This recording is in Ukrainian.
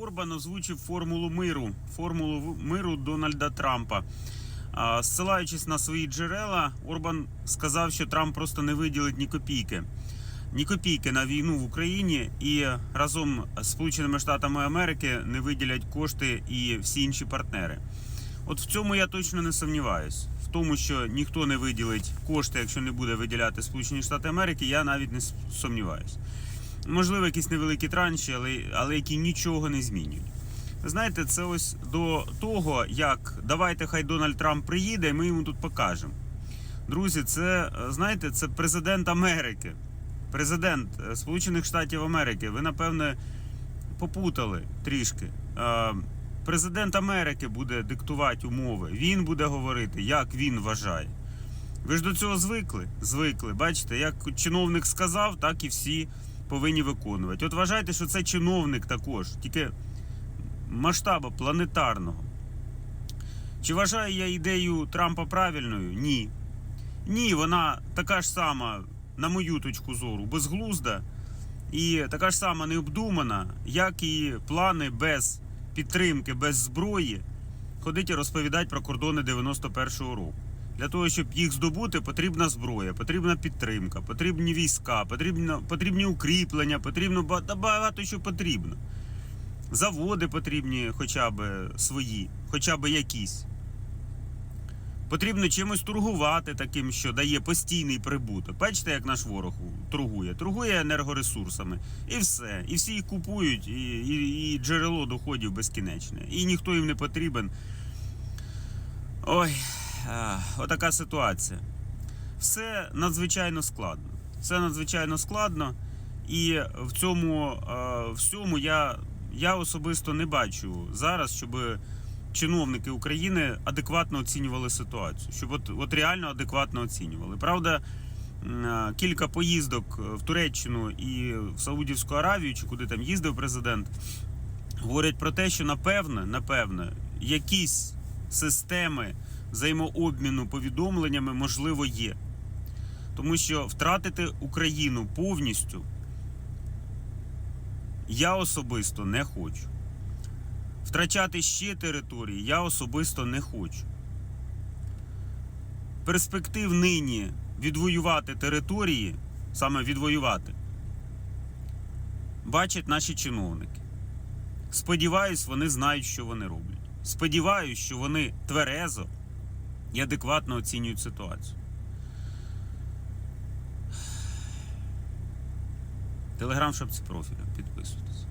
Орбан озвучив формулу миру, формулу миру Дональда Трампа. Зсилаючись на свої джерела, Орбан сказав, що Трамп просто не виділить ні копійки. Ні копійки на війну в Україні і разом з Сполученими Штатами Америки не виділять кошти і всі інші партнери. От в цьому я точно не сумніваюсь. В тому, що ніхто не виділить кошти, якщо не буде виділяти Сполучені Штати Америки, я навіть не сумніваюсь. Можливо, якісь невеликі транші, але, але які нічого не змінюють. Знаєте, це ось до того, як давайте хай Дональд Трамп приїде, і ми йому тут покажемо. Друзі, це е, знаєте, це президент Америки. Президент е, Сполучених Штатів Америки. Ви, напевне, попутали трішки. Е, Президент Америки буде диктувати умови. Він буде говорити, як він вважає. Ви ж до цього звикли? Звикли. Бачите, як чиновник сказав, так і всі повинні виконувати. От вважайте, що це чиновник також, тільки масштабу планетарного. Чи вважаю я ідею Трампа правильною? Ні. Ні, вона така ж сама, на мою точку зору, безглузда і така ж сама необдумана, як і плани без підтримки, без зброї ходить і розповідати про кордони 91-го року. Для того, щоб їх здобути, потрібна зброя, потрібна підтримка, потрібні війська, потрібно, потрібні укріплення, потрібно ба- багато що потрібно. Заводи потрібні хоча б свої, хоча б якісь. Потрібно чимось торгувати таким, що дає постійний прибуток. Бачите, як наш ворог торгує? Торгує енергоресурсами. І все. І всі їх купують, і, і, і джерело доходів безкінечне. І ніхто їм не потрібен. Ой, отака ситуація. Все надзвичайно складно. Все надзвичайно складно. І в цьому е, всьому я, я особисто не бачу зараз, щоб чиновники України адекватно оцінювали ситуацію. Щоб от, от реально адекватно оцінювали. Правда, е, кілька поїздок в Туреччину і в Саудівську Аравію, чи куди там їздив президент, говорять про те, що напевне, напевне, якісь системи взаємообміну повідомленнями можливо є. Тому що втратити Україну повністю я особисто не хочу. Втрачати ще території я особисто не хочу. Перспектив нині відвоювати території, саме відвоювати, бачать наші чиновники. Сподіваюсь, вони знають, що вони роблять. Сподіваюсь, що вони тверезо і адекватно оцінюють ситуацію. Телеграм шапці профіля. Підписуйтесь.